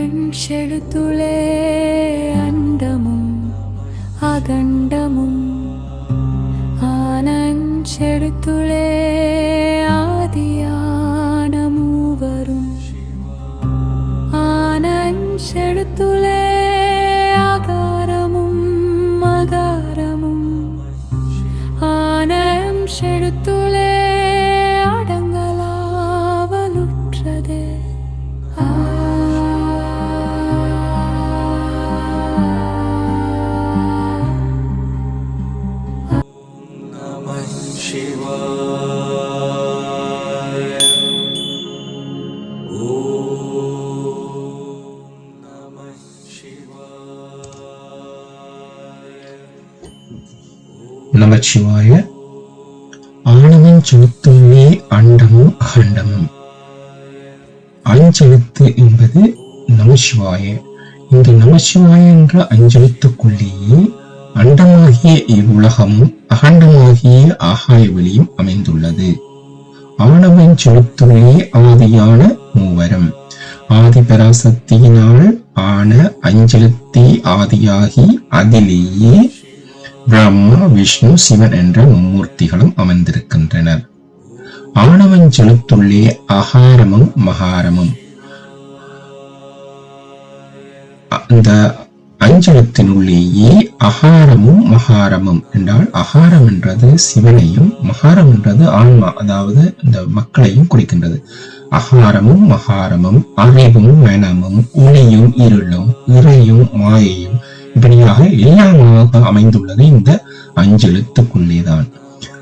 ആനഞ്ചെടുത്തുളേ അണ്ടമും അഖണ്ഡമും ആനഞ്ചെടുത്തുളേ ആദിയാന ഷെടുത്തുലേ ആകാരമും അകാരമും ആനയം ഷെടുത്തുലേ Shiva நமச்சிவாய. ஆணவன் செலுத்துமே அண்டமும் அகண்டமும் அஞ்செழுத்து என்பது நமசிவாய இந்த நமசிவாய என்ற அஞ்செழுத்துக்குள்ளேயே அண்டமாகிய இவ்வுலகமும் அகண்டமாகிய ஆகாய வெளியும் அமைந்துள்ளது. ஆணவன் செலுத்துமே ஆதியான மூவரம். ஆதி பராசக்தியினால் ஆன அஞ்செழுத்தி ஆதியாகி அதிலேயே பிரம்மா விஷ்ணு சிவன் என்ற மும்மூர்த்திகளும் அமர்ந்திருக்கின்றனர். ஆணவன் செலுத்துள்ளே அகாரமும் மகாரமும். அந்த அஞ்சலத்தினுள்ளேயே அகாரமும் மகாரமும் என்றால் அகாரம் என்றது சிவனையும் மகாரம் என்றது ஆன்மா அதாவது இந்த மக்களையும் குறிக்கின்றது. அகாரமும் மகாரமும் அறிவும் மனமும் ஒளியும் இருளும் இறையும் மாயையும் எல்லா எல்லாமாக அமைந்துள்ளது. இந்த அஞ்செழுத்துக்குள்ளேதான்.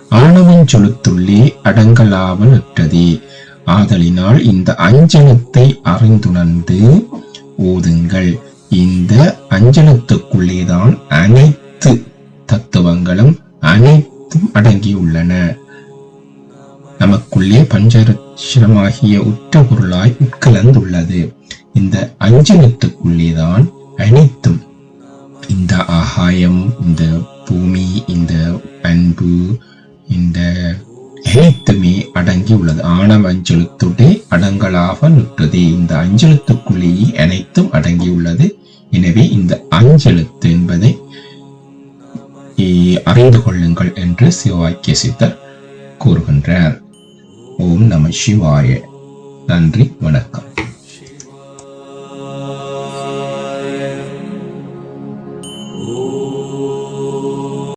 ஆணவன் சொலுத்துள்ளே அடங்கலாவல் அற்றதே ஆதலினால் இந்த அஞ்சலத்தை அறிந்துணர்ந்து ஓதுங்கள். இந்த அஞ்சலத்துக்குள்ளேதான் அனைத்து தத்துவங்களும் அனைத்தும் அடங்கியுள்ளன. நமக்குள்ளே பஞ்சரட்சணமாகிய உற்ற பொருளாய் உட்கலந்துள்ளது. இந்த அஞ்சலத்துக்குள்ளேதான் அனைத்தும் ஆகாயம் இந்த பூமி இந்த பண்பு இந்த அனைத்துமே அடங்கி உள்ளது. ஆணவ அஞ்சலுத்துடே அடங்கலாக நிற்றது. இந்த அஞ்சலுத்துக்குள்ளேயே அனைத்தும் அடங்கி உள்ளது. எனவே இந்த அஞ்செழுத்து என்பதை அறிந்து கொள்ளுங்கள் என்று சிவாக்கிய சித்தர் கூறுகின்றார். ஓம் நம சிவாய. நன்றி வணக்கம்.